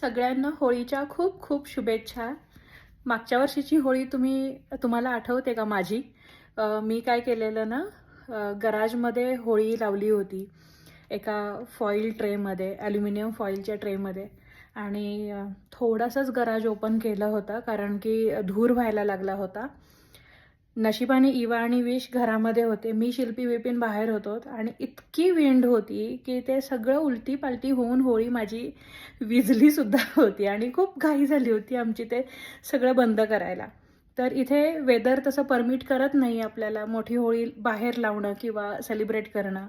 सगळ्यांना होळीच्या खूप खूप शुभेच्छा. मागच्या वर्षीची होळी तुम्ही तुम्हाला आठवते का माझी? मी काय केलेलं ना गराजमध्ये होळी लावली होती. एका फॉईल ट्रेमध्ये ॲल्युमिनियम फॉईलच्या ट्रेमध्ये. आणि थोडासाच गराज ओपन केलं होतं कारण की धूर व्हायला लागला होता. नशिबाने इवा आणि विश घरामध्ये होते. मी शिल्पी विपिन बाहेर होतो आणि इतकी विंड होती की ते सगळं उलटी पालटी होऊन होळी माझी विजली सुद्धा होती आणि खूप घाई झाली होती आमची ते सगळं बंद करायला. तर इथे वेदर तसं परमिट करत नाही आपल्याला मोठी होळी बाहेर लावणं किंवा सेलिब्रेट करणं.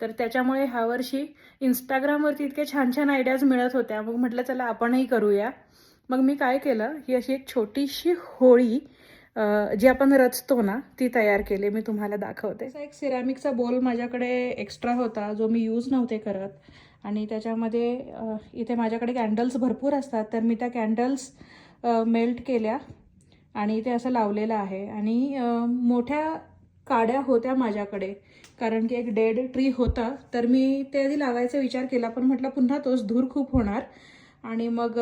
तर त्याच्यामुळे ह्या वर्षी इंस्टाग्रामवरती इतके छान छान आयडियाज मिळत होत्या. मग म्हटलं चला आपणही करूया. मग मी काय केलं? ही अशी एक छोटीशी होळी जी आपण रचतो ना ती तयार केली मी तुम्हाला दाखवते. असा एक सिरॅमिकचा बोल माझ्याकडे एक्स्ट्रा होता जो मी यूज नव्हते करत. आणि त्याच्यामध्ये इथे माझ्याकडे कॅन्डल्स भरपूर असतात तर मी त्या कॅन्डल्स मेल्ट केल्या. आणि ते असं लावलेलं आहे. आणि मोठ्या काड्या होत्या माझ्याकडे कारण की एक डेड ट्री होता. तर मी ते आधी लावायचा विचार केला पण म्हटलं पुन्हा तोच धूर खूप होणार. आणि मग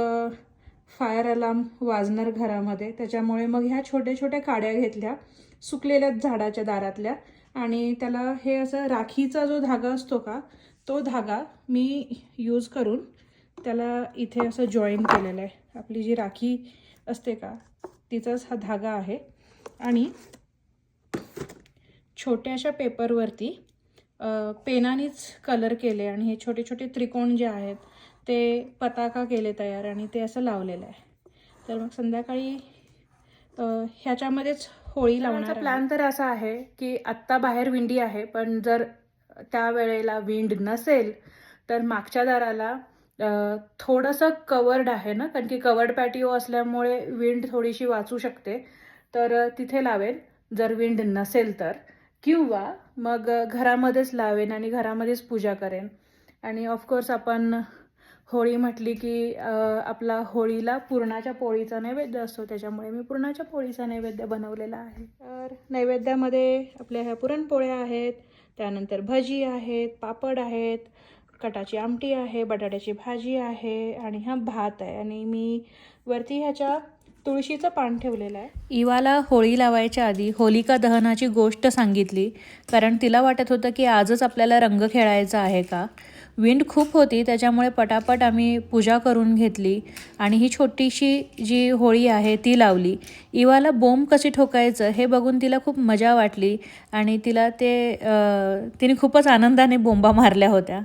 फायर अलार्म वाजणार घरामध्ये. त्याच्यामुळे मग ह्या छोट्या छोट्या काड्या घेतल्या सुकलेल्या झाडाच्या दारातल्या. आणि त्याला हे असं राखीचा जो धागा असतो का तो धागा मी यूज करून त्याला इथे असं जॉईन केलेलं आहे. आपली जी राखी असते का तिचाच हा धागा आहे. आणि छोट्याशा पेपरवरती पेनानेच कलर केले. आणि हे छोटे छोटे त्रिकोण जे आहेत ते पताका केले तयार आणि ते असं लावलेलं आहे. तर मग संध्याकाळी ह्याच्यामध्येच होळी लावण्याचा प्लॅन तर असा आहे की आत्ता बाहेर विंडी आहे पण जर त्या वेळेला विंड नसेल तर मागच्या दाराला थोडंसं कवर्ड आहे ना कारण की कवर्ड पॅटिओ असल्यामुळे विंड थोडीशी वाचू शकते. तर तिथे लावेन जर विंड नसेल तर. किंवा मग घरामध्येच लावेन आणि घरामध्येच पूजा करेन. आणि ऑफकोर्स आपण होळी म्हटली की आपला होळीला पुरणाच्या पोळीचा नैवेद्य असतो. त्याच्यामुळे मी पुरणाच्या पोळीचा नैवेद्य बनवलेला आहे. तर नैवेद्यामध्ये आपल्या ह्या पुरणपोळ्या आहेत त्यानंतर भजी आहेत पापड आहेत कटाची आमटी आहे बटाट्याची भाजी आहे आणि हा भात आहे. आणि मी वरती ह्याच्या तुळशीचं पान ठेवलेलं आहे. इवाला होळी लावायच्या आधी होलिका दहनाची गोष्ट सांगितली कारण तिला वाटत होतं की आजच आपल्याला रंग खेळायचा आहे का? विंड खूप होती त्याच्यामुळे पटापट आम्ही पूजा करून घेतली आणि ही छोटीशी जी होळी आहे ती लावली. इवाला बोंब कशी ठोकायचं हे बघून तिला खूप मजा वाटली आणि तिला ते तिने खूपच आनंदाने बोंबा मारल्या होत्या.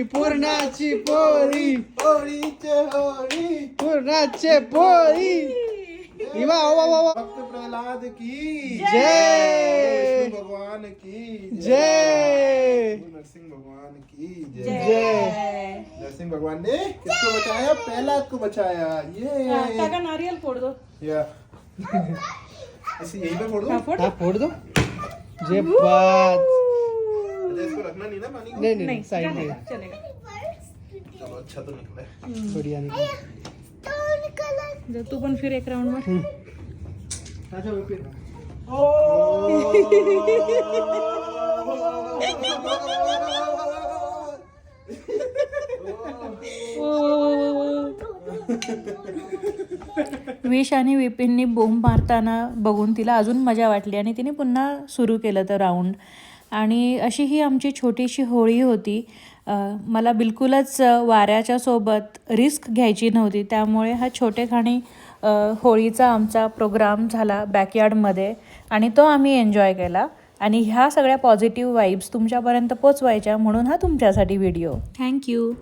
होळी पूर्णाची पोळी. होळीचे होळी. पूर्णाचे पोळी. इवा वा वा वा भक्त प्रहलाद की जय. विष्णु भगवान की जय. नरसिंह भगवान की जय. जय. नरसिंह भगवान ने किसको बचाया? प्रहलाद को बचाया. ये. नारियल फोड़ दो. या. ऐसे यहीं पे फोड़ दो. फोड़ हा फोड़ दो. जे बात नहीं ना पानी को नहीं नहीं साइड में चलेगा चलो. अच्छा तो निकला है बढ़िया निकल जर तू पण फिर एक राऊंड वर. अच्छा वो फिर विश आणि विपिननी बोंब मारताना बघून तिला अजून मजा वाटली आणि तिने पुन्हा सुरू केलं तर राऊंड आणि अशी ही आमची छोटीशी होळी होती. मला बिलकुलच वाऱ्याच्या सोबत रिस्क घ्यायची नव्हती. त्यामुळे हा छोटेखानी होळीचा आमचा प्रोग्राम झाला बॅकयार्डमध्ये आणि तो आम्ही एन्जॉय केला. आणि ह्या सगळ्या पॉझिटिव्ह वाईब्स तुमच्यापर्यंत पोचवायच्या म्हणून हा तुमच्यासाठी व्हिडिओ. थँक्यू.